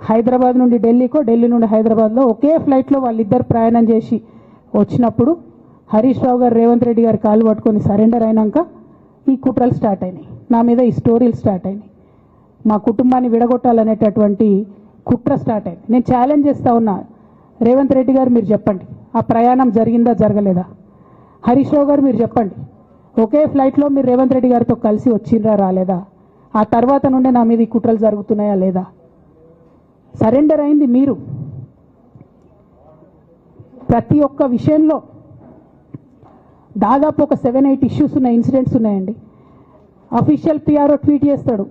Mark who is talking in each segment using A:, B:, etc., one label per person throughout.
A: హైదరాబాద్ నుండి ఢిల్లీకో ఢిల్లీ నుండి హైదరాబాద్లో ఒకే ఫ్లైట్లో వాళ్ళిద్దరు ప్రయాణం చేసి వచ్చినప్పుడు హరీష్ రావు గారు రేవంత్ రెడ్డి గారు కాలు పట్టుకొని సరెండర్ అయినాక ఈ కుట్రలు స్టార్ట్ అయినాయి. నా మీద ఈ స్టోరీలు స్టార్ట్ అయినాయి. మా కుటుంబాన్ని విడగొట్టాలనేటటువంటి కుట్ర స్టార్ట్ అయింది నేను ఛాలెంజ్ చేస్తూ ఉన్నా. రేవంత్ రెడ్డి గారు మీరు చెప్పండి. ఆ ప్రయాణం జరిగిందా జరగలేదా? హరీష్ రావు గారు మీరు చెప్పండి. ఒకే ఫ్లైట్లో మీరు రేవంత్ రెడ్డి గారితో కలిసి వచ్చిండ్రా రాలేదా? ఆ తర్వాత నుండే నా మీద ఈ కుట్రలు జరుగుతున్నాయా లేదా? సరెండర్ అయింది మీరు. ప్రతి ఒక్క విషయంలో దాదాపు ఒక సెవెన్ ఎయిట్ ఇష్యూస్ ఉన్న ఇన్సిడెంట్స్ ఉన్నాయండి. అఫీషియల్ పిఆర్ఓ ట్వీట్ చేస్తాడు.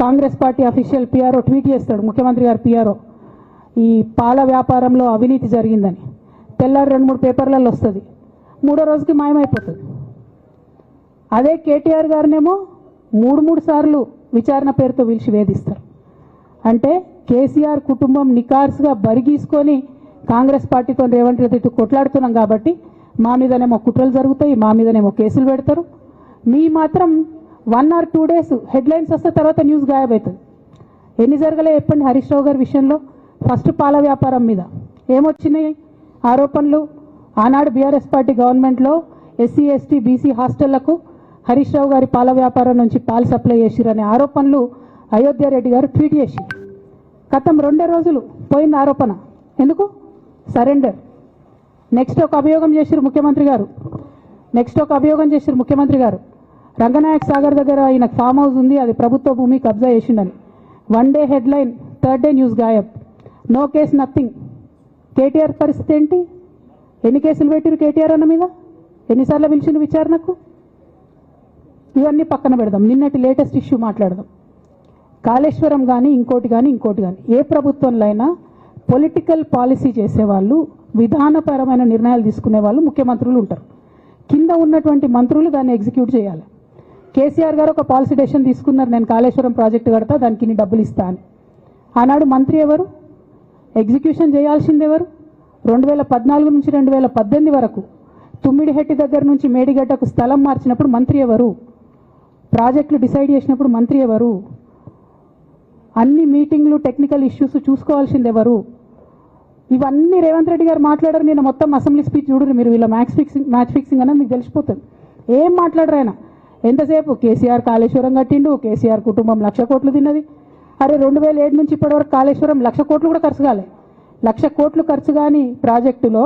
A: Congress party official PRO tweet చేస్తాడు. ముఖ్యమంత్రి గారు పిఆర్ఓ. ఈ పాల వ్యాపారంలో అవినీతి జరిగిందని. తెల్లారి రెండు మూడు పేపర్లలో వస్తుంది. మూడో రోజుకి మాయమైపోతుంది. అదే కేటీఆర్ గారినేమో మూడు మూడు సార్లు విచారణ పేరుతో పిలిచి వేధిస్తారు. అంటే కేసీఆర్ కుటుంబం నికార్స్గా బరిగీసుకొని కాంగ్రెస్ పార్టీతో రేవంత్ రెడ్డి కొట్లాడుతున్నాం కాబట్టి మా మీదనేమో కుట్రలు జరుగుతాయి మా మీదనేమో కేసులు పెడతారు. మీ మాత్రం one or two days headlines వస్తే తర్వాత న్యూస్ గాయబవుతుంది ఎన్ని జరగలే చెప్పండి హరీష్ రావు గారి విషయంలో. ఫస్ట్ పాల వ్యాపారం మీద ఏమొచ్చినాయి? ఆరోపణలు ఆనాడు బీఆర్ఎస్ పార్టీ గవర్నమెంట్లో ఎస్సీ ఎస్టీ బీసీ హాస్టళ్ళకు హరీష్ రావు గారి పాల వ్యాపారం నుంచి పాలు సప్లై చేసిరనే ఆరోపణలు అయోధ్యారెడ్డి గారు ట్వీట్ చేసి గతం రెండే రోజులు పోయింది ఆరోపణ. ఎందుకు? సరెండర్. నెక్స్ట్ ఒక అభియోగం చేశారు ముఖ్యమంత్రి గారు. నెక్స్ట్ ఒక అభియోగం చేశారు ముఖ్యమంత్రి గారు. రంగనాయక్ సాగర్ దగ్గర ఆయన ఫామ్ హౌస్ ఉంది అది ప్రభుత్వ భూమి కబ్జా చేసిండని. One day headline third day news గాయబ్. No case nothing. KTR పరిస్థితి ఏంటి? ఎన్ని కేసులు పెట్టిరు కేటీఆర్ అన్న మీద? ఎన్నిసార్లు పిలిచిండు విచారణకు? ఇవన్నీ పక్కన పెడదాం. నిన్నటి లేటెస్ట్ ఇష్యూ మాట్లాడదాం. కాళేశ్వరం కానీ ఇంకోటి కానీ ఇంకోటి కానీ ఏ ప్రభుత్వంలో అయినా పొలిటికల్ పాలసీ చేసేవాళ్ళు విధానపరమైన నిర్ణయాలు తీసుకునే వాళ్ళు ముఖ్యమంత్రులు ఉంటారు. కింద ఉన్నటువంటి మంత్రులు దాన్ని ఎగ్జిక్యూట్ చేయాలి. కేసీఆర్ గారు ఒక పాలసీ డెసిషన్ తీసుకున్నారు నేను కాళేశ్వరం ప్రాజెక్టు కడతా దానికి ఇన్ని డబ్బులు ఇస్తా అని. ఆనాడు మంత్రి ఎవరు? ఎగ్జిక్యూషన్ చేయాల్సింది ఎవరు? రెండు వేల పద్నాలుగు నుంచి రెండు వేల పద్దెనిమిది వరకు తుమ్మిడిహెట్టి దగ్గర నుంచి మేడిగడ్డకు స్థలం మార్చినప్పుడు మంత్రి ఎవరు? ప్రాజెక్టులు డిసైడ్ చేసినప్పుడు మంత్రి ఎవరు? అన్ని మీటింగ్లు టెక్నికల్ ఇష్యూస్ చూసుకోవాల్సింది ఎవరు ఇవన్నీ రేవంత్ రెడ్డి గారు మాట్లాడారు నేను మొత్తం అసెంబ్లీ స్పీచ్ చూడరు మీరు వీళ్ళ మ్యాచ్ ఫిక్సింగ్ మ్యాచ్ ఫిక్సింగ్ అనేది మీకు తెలిసిపోతుంది. ఏం మాట్లాడరు ఆయన? ఎంతసేపు? కేసీఆర్ కాళేశ్వరం కట్టిండు కేసీఆర్ కుటుంబం లక్ష కోట్లు తిన్నది. అరే రెండు వేల ఏడు నుంచి ఇప్పటివరకు కాళేశ్వరం లక్ష కోట్లు కూడా ఖర్చు కాలే. లక్ష కోట్లు ఖర్చు కాని ప్రాజెక్టులో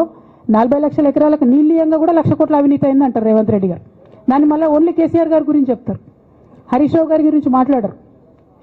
A: నలభై లక్షల ఎకరాలకు నీళ్ళీయంగా కూడా లక్ష కోట్ల అవినీతి అయిందంటారు రేవంత్ రెడ్డి గారు. దాన్ని మళ్ళీ ఓన్లీ కేసీఆర్ గారి గురించి చెప్తారు. హరీష్ రావు గారి గురించి మాట్లాడరు.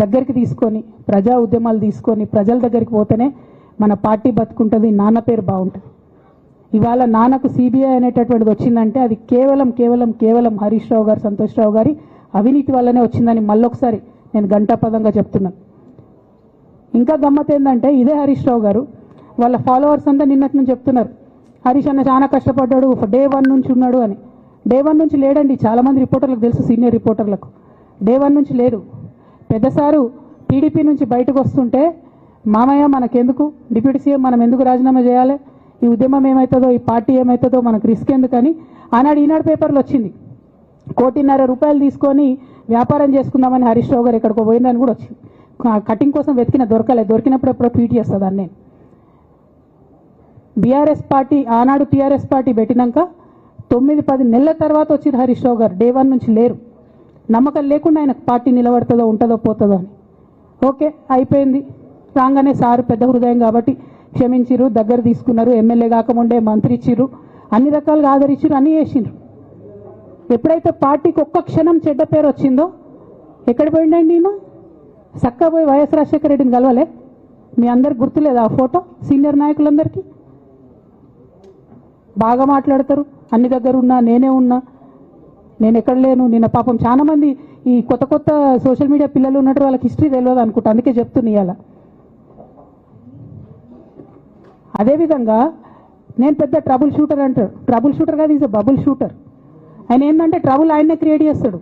A: దగ్గరికి తీసుకొని ప్రజా ఉద్యమాలు తీసుకొని ప్రజల దగ్గరికి పోతేనే మన పార్టీ బతుకుంటుంది నాన్న పేరు బాగుంటుంది. ఇవాళ నాన్నకు సిబిఐ అనేటటువంటిది వచ్చిందంటే అది కేవలం కేవలం కేవలం హరీష్ రావు గారు సంతోష్ రావు గారి అవినీతి వల్లనే వచ్చిందని మళ్ళొకసారి నేను గంటాపదంగా చెప్తున్నాను ఇంకా గమ్మత్ ఏంటంటే ఇదే హరీష్ రావు గారు వాళ్ళ ఫాలోవర్స్ అంతా నిన్నటి నుంచి చెప్తున్నారు. హరీష్ అన్న చాలా కష్టపడ్డాడు డే వన్ నుంచి ఉన్నాడు అని. డే వన్ నుంచి లేడండి చాలామంది రిపోర్టర్లకు తెలుసు సీనియర్ రిపోర్టర్లకు. డే వన్ నుంచి లేడు. పెద్దసారు టీడీపీ నుంచి బయటకు వస్తుంటే మామయ్య మనకెందుకు? డిప్యూటీ సీఎం మనం ఎందుకు రాజీనామా చేయాలి? ఈ ఉద్యమం ఏమవుతుందో ఈ పార్టీ ఏమవుతుందో మనకు రిస్క్ ఎందుకని ఆనాడు ఈనాడు పేపర్లో వచ్చింది. కోటిన్నర రూపాయలు తీసుకొని వ్యాపారం చేసుకుందామని హరీష్ రావు గారు ఎక్కడికో పోయిందని కూడా వచ్చింది. కటింగ్ కోసం వెతికిన దొరకలేదు దొరికినప్పుడు ఎప్పుడో ట్వీట్ చేస్తుందని నేను బీఆర్ఎస్ పార్టీ ఆనాడు టీఆర్ఎస్ పార్టీ పెట్టినాక తొమ్మిది పది నెలల తర్వాత వచ్చింది హరీష్ రావు గారు. డే వన్ నుంచి లేరు. నమ్మకం లేకుండా ఆయనకు పార్టీ నిలబడుతుందో ఉంటుందో పోతుందో అని. ఓకే అయిపోయింది. రాగానే సారు పెద్ద హృదయం కాబట్టి క్షమించిరు దగ్గర తీసుకున్నారు ఎమ్మెల్యే కాకముండే మంత్రి ఇచ్చిర్రు అన్ని రకాలుగా ఆదరించారు అన్నీ చేసిండ్రు ఎప్పుడైతే పార్టీకి ఒక్క క్షణం చెడ్డ పేరు వచ్చిందో ఎక్కడ పోయిండండి ఈయన? చక్కగా పోయి వైఎస్ రాజశేఖర రెడ్డిని కలవలే? మీ అందరికి గుర్తులేదు ఆ ఫోటో? సీనియర్ నాయకులందరికీ? బాగా మాట్లాడతారు. అన్ని దగ్గర ఉన్నా నేనే ఉన్నా. నేను ఎక్కడ లేను నిన్న పాపం చాలా మంది ఈ కొత్త కొత్త సోషల్ మీడియా పిల్లలు ఉన్నట్టు వాళ్ళకి హిస్టరీ తెలియదు అనుకుంటా అందుకే చెప్తున్నా ఇలా అదేవిధంగా నేను పెద్ద ట్రబుల్ షూటర్ అంటాడు ట్రబుల్ షూటర్ కాదు ఈజ్ బబుల్ షూటర్ ఆయన ఏంటంటే ట్రబుల్ ఆయన్నే క్రియేట్ చేస్తాడు.